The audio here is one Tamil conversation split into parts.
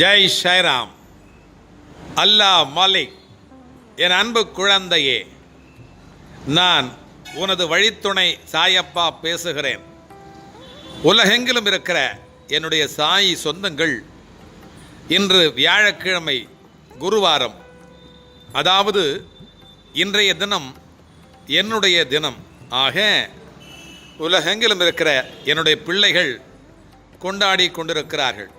ஜெய் ஷைராம். அல்லாஹ் மாலிக் என் அன்பு குழந்தையே நான் உனது வழித்துணை சாயப்பா பேசுகிறேன். உலகெங்கிலும் இருக்கிற என்னுடைய சாயி சொந்தங்கள் இன்று வியாழக்கிழமை குருவாரம். அதாவது இன்றைய தினம் என்னுடைய தினம். ஆக உலகெங்கிலும் இருக்கிற என்னுடைய பிள்ளைகள் கொண்டாடி கொண்டிருக்கிறார்கள்.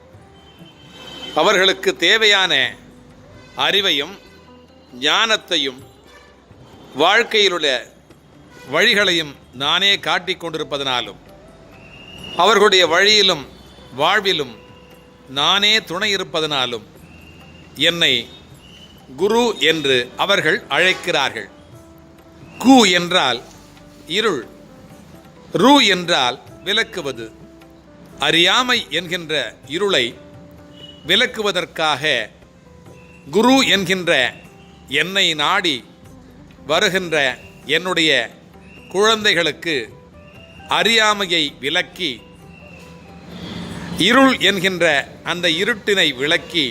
அவர்களுக்கு தேவையான அறிவையும் ஞானத்தையும் வாழ்க்கையிலுள்ள வழிகளையும் நானே காட்டிக் கொண்டிருப்பதனாலும் அவர்களுடைய வழியிலும் வாழ்விலும் நானே துணை இருப்பதனாலும் என்னை குரு என்று அவர்கள் அழைக்கிறார்கள். கு என்றால் இருள் ரு என்றால் விளக்குவது. அறியாமை என்கின்ற இருளை விளக்குவதற்காக குரு என்கின்ற என்னை நாடி வருகின்ற என்னுடைய குழந்தைகளுக்கு அறியாமையை விலக்கி இருள் என்கின்ற அந்த இருட்டினை விளக்கி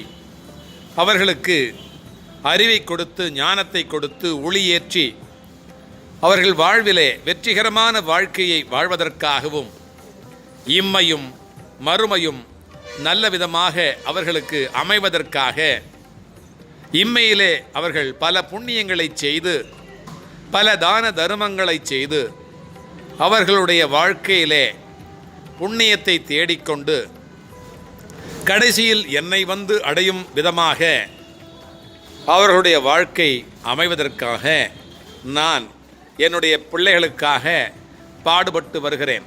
அவர்களுக்கு அறிவை கொடுத்து ஞானத்தை கொடுத்து ஒளியேற்றி அவர்கள் வாழ்விலே வெற்றிகரமான வாழ்க்கையை வாழ்வதற்காகவும் இம்மையும் மறுமையும் நல்ல விதமாக அவர்களுக்கு அமைவதற்காக இம்மையிலே அவர்கள் பல புண்ணியங்களை செய்து பல தான தர்மங்களை செய்து அவர்களுடைய வாழ்க்கையிலே புண்ணியத்தை தேடிக்கொண்டு கடைசியில் என்னை வந்து அடையும் விதமாக அவர்களுடைய வாழ்க்கை அமைவதற்காக நான் என்னுடைய பிள்ளைகளுக்காக பாடுபட்டு வருகிறேன்.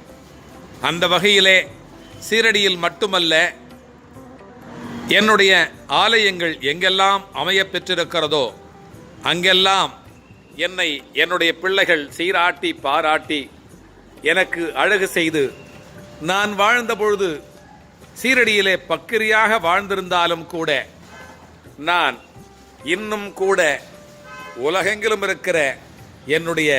அந்த வகையிலே சீரடியில் மட்டுமல்ல என்னுடைய ஆலயங்கள் எங்கெல்லாம் அமையப் பெற்றிருக்கிறதோ அங்கெல்லாம் என்னை என்னுடைய பிள்ளைகள் சீராட்டி பாராட்டி எனக்கு அழகு செய்து நான் வாழ்ந்த பொழுது சீரடியிலே பக்கிரியாக வாழ்ந்திருந்தாலும் கூட நான் இன்னும் கூட உலகெங்கிலும் இருக்கிற என்னுடைய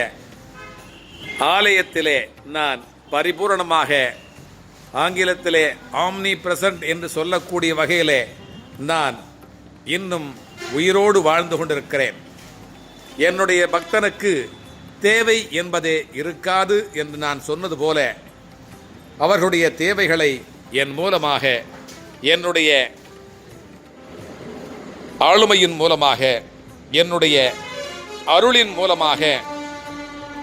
ஆலயத்திலே நான் பரிபூரணமாக ஆங்கிலத்திலே ஆம்னி பிரசன்ட் என்று சொல்லக்கூடிய வகையிலே நான் இன்னும் உயிரோடு வாழ்ந்து கொண்டிருக்கிறேன். என்னுடைய பக்தனுக்கு தேவை என்பதே இருக்காது என்று நான் சொன்னது போல அவர்களுடைய தேவைகளை என் மூலமாக என்னுடைய ஆளுமையின் மூலமாக என்னுடைய அருளின் மூலமாக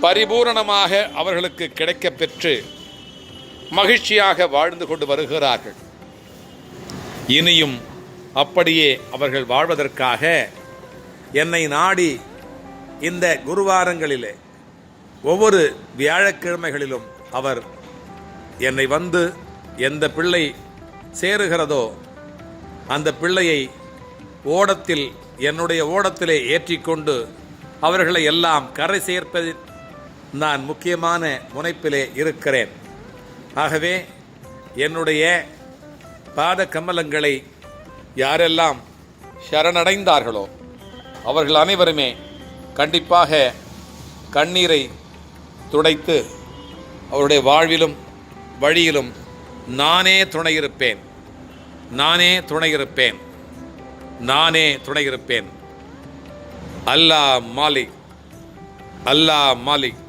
பரிபூரணமாக அவர்களுக்கு கிடைக்கப் பெற்று மகிழ்ச்சியாக வாழ்ந்து கொண்டு வருகிறார்கள். இனியும் அப்படியே அவர்கள் வாழ்வதற்காக என்னை நாடி இந்த குருவாரங்களிலே ஒவ்வொரு வியாழக்கிழமைகளிலும் அவர் என்னை வந்து எந்த பிள்ளை சேருகிறதோ அந்த பிள்ளையை ஓடத்தில் என்னுடைய ஓடத்திலே ஏற்றிக்கொண்டு அவர்களை எல்லாம் கரை சேர்ப்பதில் நான் முக்கியமான முனைப்பிலே இருக்கிறேன். ஆகவே என்னுடைய பாத கமலங்களை யாரெல்லாம் சரணடைந்தார்களோ அவர்கள் அனைவருமே கண்டிப்பாக கண்ணீரை துடைத்து அவருடைய வாழ்விலும் வழியிலும் நானே துணையிருப்பேன். நானே துணையிருப்பேன். நானே துணையிருப்பேன். அல்லாஹ் மாலிக். அல்லாஹ் மாலிக்.